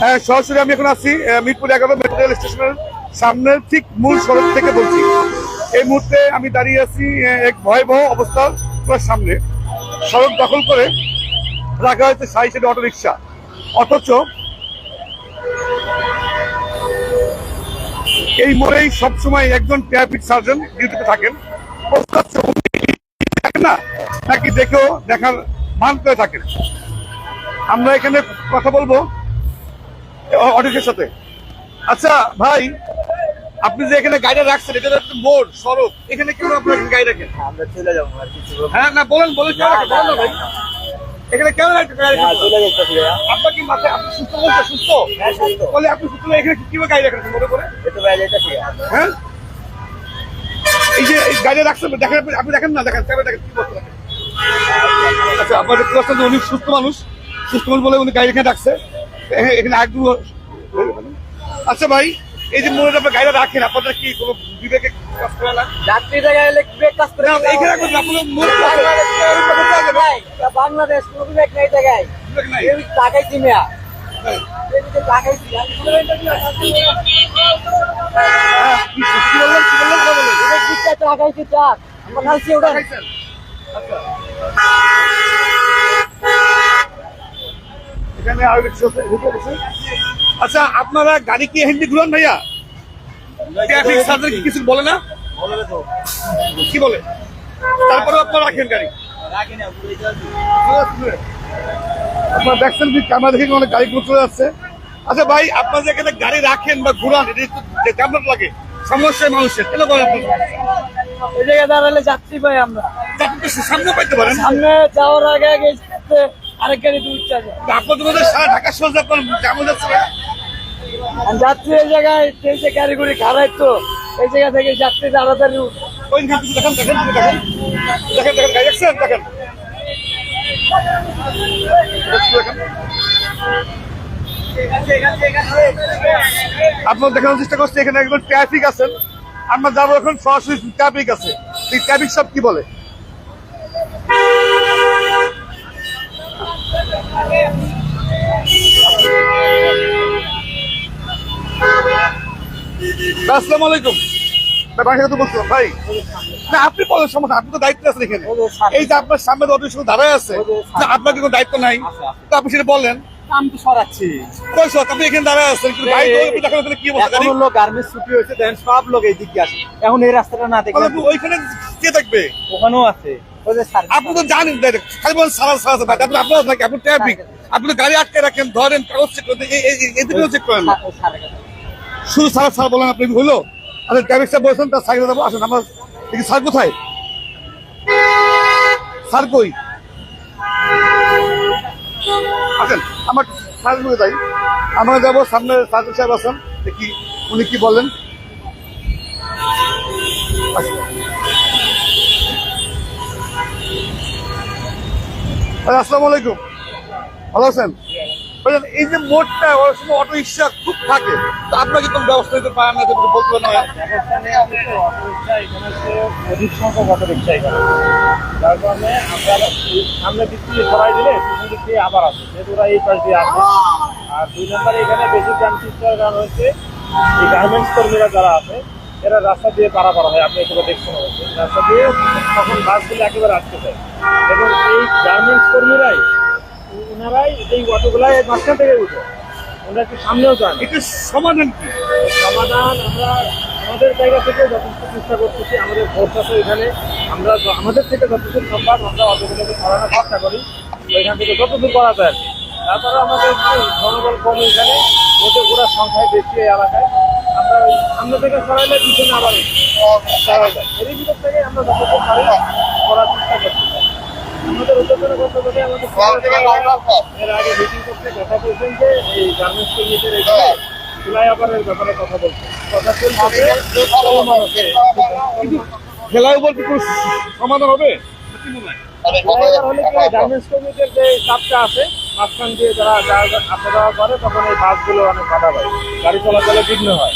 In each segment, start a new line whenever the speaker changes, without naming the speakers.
হ্যাঁ সরাসরি আমি এখন আছি মিরপুর এগারো মেট্রো রেল স্টেশনের সামনের ঠিক মূল সড়ক থেকে বলছি। এই মুহূর্তে আমি দাঁড়িয়ে আছি এক ভয়াবহ অবস্থার পুরো সামনে। সড়ক দখল করে রাখা হয়েছে সাই সাইডে অটো রিক্সা অথচ এই মোড়েই সবসময় একজন ট্রাফিক সার্জন ডিউটিতে থাকেন। না, নাকি দেখেও দেখার মান করে থাকেন। আমরা এখানে কথা বলব অডিটের সাথে। আচ্ছা ভাই আপনি যে এখানে গাড়ি রাখছেন এটা একটা মোড় সড়ক। এখানে কেন আপনার গাড়ি রাখেন
আমরা চলে যাব আর কিছু
হ্যাঁ না বলেন বলেন কেন রাখেন? বলেন না ভাই। এখানে কেন রাখেন গাড়ি
চলে
আপনার কি মাথায় আপনি সুস্থ বলতে সুস্থ?
হ্যাঁ সুস্থ।
বলে আপনি সুস্থ এখানে কীভাবে গাড়ি রাখেন মনে করে?
ভাইয়া যেতেছি
হ্যাঁ? এই যে গাড়ি রাখছেন দেখেন আপনি- দেখেন না দেখেন ক্যামেরা দেখেন কি দেখেন আচ্ছা আপনার দেখতে পাচ্ছেন যে উনি সুস্থ মানুষ সুস্থ মানুষ বলে উনি গাড়ি এখানে রাখছে। এখানে- এখানে একটু আচ্ছা ভাই এই যে মোড়ে আপনার গাড়িটা রাখেন আপনাদের কি কোনো বিবেকে কাজ করে না?
যাত্রী জায়গায় এলে ব্রেক কাজ করে?
না, এখানে রাখবেন না, আপনাদের মোড় রাখেন। এরকম কথা বলা যাবে না।
ভাই, বাংলাদেশ কোনো বিবেক নেই জায়গায়
বিবেক নাই।
টাকাইছি মেয়া। টাকাইছি
কি কি বললেন কি বললেন কথা বলেন
এদিকে দিকটা টাকাইছি চাক আমরা খাইছি ওটা
দেখাইছেন? আচ্ছা। এখানে আরও কিছু। আচ্ছা আপনারা গাড়ি কি হিন্দি ঘুরান ভাইয়া? ট্রাফিক সার্জন কিছু বলে না? কি বলে? তারপরে আপনারা রাখেন গাড়ি। আপনারা দেখছেন কি ক্যামেরা দেখে অনেক চলে যাচ্ছে। আচ্ছা ভাই আপনারা যে এখানে গাড়ি রাখেন বা ঘুরান এটা কেমন লাগে? সমস্যায় মানুষের কেন করেন আপনারা
এই জায়গায় দাঁড়ালে যাত্রী পাই আমরা।
আপনি তো সামনে পাইতে পারেন।
সামনে যাওয়ার আগে আরেক গাড়ি
সারা ঢাকা আপনার জামা যাচ্ছে?
যাত্রী এই জায়গায় যে গাড়ি গুড়ি খারাই তো। এই জায়গা থেকে যাত্রী তাড়াতাড়ি।
ওই দিকে দেখেন দেখেন দেখেন দেখেন। দেখেন দেখেন আপনার দেখানোর চেষ্টা করছি এখানে একজন ট্রাফিক আছেন। আমরা যাব এখন সরাসরি ট্রাফিক আছে। এই ট্রাফিক সব কি বলে? আসসালামু আলাইকুম। ভাই, বাসা বলছিলাম ভাই। না আপনি বলেন সমস্যা আপনি তো দায়িত্ব আছেন এখানে। এই যে আপনার সামনে অফিস দাঁড়ায় আছে আপনার কোনো দায়িত্ব নাই? তো আপনি সেটা বললেন
আমি তো সরাচ্ছি।
আপনি এখানে দাঁড়ায় আছেন কিন্তু গাড়ি তো তাহলে কি অবস্থা গাড়ি।
লোক গার্মেন্টস ছুটি হয়েছে দেন সব লোক এই দিকে আসে। এখন এই রাস্তাটা না দেখলে
ওইখানে কে থাকবে?
ওখানেও আছে।
আপনি তো জানেন খালি বলেন সারা সারা আপনি আপনার থাকে আপনি ট্রাফিক আপনি গাড়ি আটকে রাখেন ধরেন কাগজ চেক করেন এদিকেও চেক করেন না। শুধু সারা সারা বলেন আপনি হইল আচ্ছা ট্রাফিক স্যার বলছেন তার সাইডে যাব আসেন আমরা দেখি স্যার কোথায়? স্যার কই? আসেন আমার স্যার বলে যাই আমরা যাব সামনে সার্জন সাহেব আছেন দেখি উনি কি বলেন। আসেন। আচ্ছা, আসসালামু আলাইকুম। ভালো আছেন? বলছেন এই যে মোড়টা ওর সময় অটো রিক্সা খুব থাকে। তো আপনাকে কোনো ব্যবস্থা নিতে পারেন না বলতে পারেন
অধিক অটো রিক্সা এখানে যার কারণে আমরা সামনে দিক দিয়ে সরাই দিলে পিছন আবার আসে যেহেতু আর দুই নম্বরে এখানে বেশি জ্যাম সৃষ্টি কারণ হচ্ছে এই গার্মেন্টস কর্মীরা যারা আছে এরা রাস্তা দিয়ে পারাপার হয় আপনি এগুলো দেখছেন রাস্তা দিয়ে তখন বাসগুলো একেবারে আটকে যায়। এবং এই গার্মেন্টস কর্মীরাই ওনারাই এই অটোগুলাই মাঝখান থেকে উঠে। ওনারা একটু সামনেও যান।
এটা সমাধান কি?
সমাধান আমরা আমাদের জায়গা থেকে যথেষ্ট চেষ্টা করতেছি আমাদের ফোর্স আছে এখানে। আমরা আমাদের থেকে যতদূর সম্ভব আমরা অটোগুলোকে সরানোর চেষ্টা করি। এখান থেকে যতদূর করা যায়। তারপরে আমাদের জনবল কম এখানে ওদের ওরা সংখ্যায় বেশি এই এলাকায় আমরা থেকে সরাইলে পিছনে আবার সরাই যায় এর ভিতর থেকে আমরা পারি করার চেষ্টা করছি। আমাদের উদ্যোগের কথা বলে আমাদের এর আগে মিটিং করতে কথা বলছেন যে এই গার্মেন্টস কর্মীদের এখানে ফ্লাইওভারের ব্যাপারে কথা বলছেন কথা চলছে চলমান আছে।
কিন্তু খেলার উপর কি সমাধান হবে? হয়?
ফ্লাইওভার হলে কি গার্মেন্টস কর্মীদের যে চাপটা আছে মাঝখান দিয়ে যারা আসা যাওয়া করে তখন এই বাসগুলো অনেক বাধা পায়। গাড়ি চলাচলে বিঘ্ন হয়।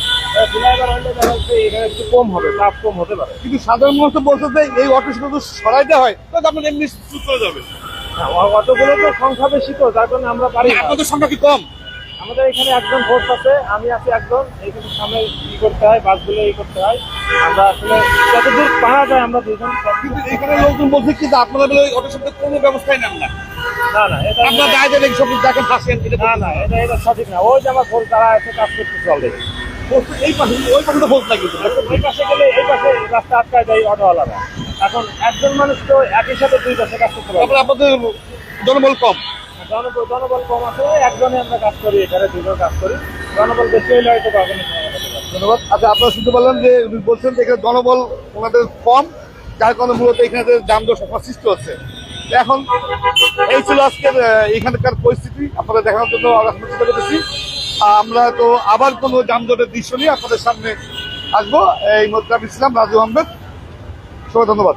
কম হবে চাপ কম হতে পারে।
কিন্তু সাধারণ মানুষ তো এই অটো শুধু সরাইতে হয় তাহলে আপনার এমনি চুপ করে যাবে।
হ্যাঁ, অতগুলো তো সংখ্যা বেশি তো যার কারণে আমরা পারি।
আপনাদের সংখ্যা কি কম?
আমাদের এখানে একজন ফোর্স আছে আমি আছি একজন এইখানে সামনে ই করতে হয় বাসগুলো ই করতে হয়। আমরা আসলে যতদূর পারা যায় আমরা দুজন
কিন্তু এখানে লোকজন বলছে কি যে আপনারা বলে অটো শব্দের কোনো ব্যবস্থাই নেন না।
না না এটা
আপনার দায় দেন
না না এটা এটা সঠিক না। ওই যে আমার ফোর্স তারা এসে কাজ করতে চলে
এই পাশে ওই পাশে তো বলতে লাগে
এই পাশে গেলে এই পাশে রাস্তা আটকায় অটোওয়ালারা। এখন একজন মানুষ তো একই সাথে দুই পাশে কাজ করতে
আপনাদের জনবল কম।
জনবল কম আছে একজনে আমরা কাজ করি, এখানে দুজন কাজ করি। জনবল বেশি হলে হয়তো পাবেন
ধন্যবাদ। আচ্ছা আপনারা শুনতে পারলেন যে বলছেন যে এখানে জনবল ওনাদের কম, যার কারণে মূলত এখানে যে যানজট সমস্যা সৃষ্টি হচ্ছে। এখন এই ছিল আজকের এখানকার পরিস্থিতি। আপনারা দেখানোর জন্য আমরা চেষ্টা করতেছি। আমরা তো আবার কোনো যানজটের দৃশ্য নিয়ে আপনাদের সামনে আসব। এই আমি ছিলাম রাজু আহমেদ। সবাই ধন্যবাদ।